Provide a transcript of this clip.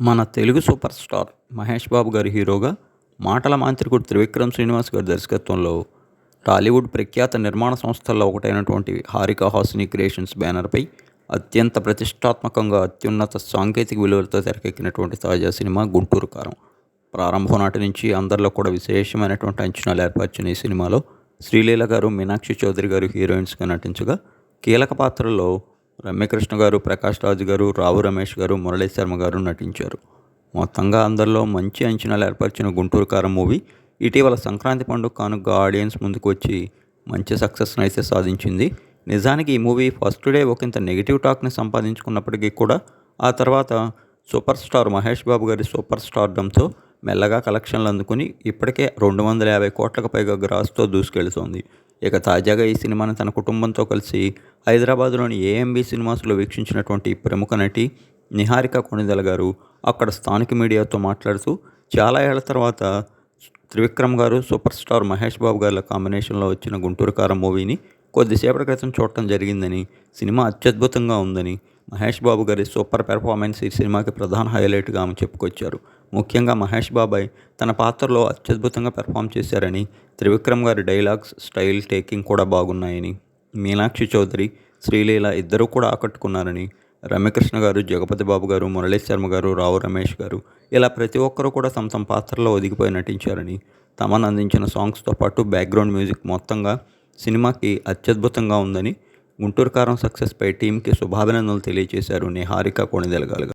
మన Telugu super star Mahesh Babu గారి హీరోగా మాటల మాంత్రికుడు త్రివిక్రమ్ శ్రీనివాస్ గారి దర్శకత్వంలో టాలీవుడ్ ప్రఖ్యాత నిర్మాణ సంస్థల్లో ఒకటైనటువంటి హారిక హాసిని క్రియేషన్స్ బ్యానర్పై అత్యంత ప్రతిష్టాత్మకంగా అత్యున్నత సాంకేతిక విలువలతో తెరకెక్కినటువంటి తాజా సినిమా గుంటూరు కారం. ప్రారంభం నాటి నుంచి అందరిలో కూడా విశేషమైనటువంటి అంచనాలు ఏర్పరిచిన ఈ సినిమాలో శ్రీలీల గారు మీనాక్షి చౌదరి గారు హీరోయిన్స్గా నటించగా కీలక పాత్రల్లో రమ్యకృష్ణ గారు ప్రకాష్ రాజు గారు రావు రమేష్ గారు మురళీ శర్మ గారు నటించారు. మొత్తంగా అందరిలో మంచి అంచనాలు ఏర్పరిచిన గుంటూరు కారం మూవీ ఇటీవల సంక్రాంతి పండుగ కానుక ఆడియన్స్ ముందుకు వచ్చి మంచి సక్సెస్ని అయితే సాధించింది. నిజానికి ఈ మూవీ ఫస్ట్ డే ఒకంత నెగిటివ్ టాక్ని సంపాదించుకున్నప్పటికీ కూడా ఆ తర్వాత సూపర్ స్టార్ మహేష్ బాబు గారి సూపర్ స్టార్డంతో మెల్లగా కలెక్షన్లు అందుకుని ఇప్పటికే రెండు వందల యాభై కోట్లకు పైగా గ్రాస్తో దూసుకెళ్తోంది. ఇక తాజాగా ఈ సినిమాని తన కుటుంబంతో కలిసి హైదరాబాద్లోని ఏఎంబి సినిమాస్లో వీక్షించినటువంటి ప్రముఖ నటి నిహారిక కొణిదల గారు అక్కడ స్థానిక మీడియాతో మాట్లాడుతూ చాలా ఏళ్ళ తర్వాత త్రివిక్రమ్ గారు సూపర్ స్టార్ మహేష్ బాబు గారి కాంబినేషన్లో వచ్చిన గుంటూరు కారం మూవీని కొద్దిసేపటి క్రితం చూడటం జరిగిందని సినిమా అత్యద్భుతంగా ఉందని మహేష్ బాబు గారి సూపర్ పెర్ఫార్మెన్స్ ఈ సినిమాకి ప్రధాన హైలైట్గా ఆమె చెప్పుకొచ్చారు. ముఖ్యంగా మహేష్ బాబాయ్ తన పాత్రలో అత్యద్భుతంగా పెర్ఫామ్ చేశారని త్రివిక్రమ్ గారి డైలాగ్స్ స్టైల్ టేకింగ్ కూడా బాగున్నాయని మీనాక్షి చౌదరి శ్రీలీల ఇద్దరూ కూడా ఆకట్టుకున్నారని రమ్యకృష్ణ గారు జగపతి బాబు గారు మురళీ శర్మ గారు రావు రమేష్ గారు ఇలా ప్రతి ఒక్కరూ కూడా తమ తమ పాత్రలో ఒదిగిపోయి నటించారని తమను అందించిన సాంగ్స్తో పాటు బ్యాక్గ్రౌండ్ మ్యూజిక్ మొత్తంగా సినిమాకి అత్యద్భుతంగా ఉందని గుంటూరు కారం సక్సెస్పై టీంకి శుభాభినందనలు తెలియజేశారు నిహారిక కొణిదెలగాలుగా.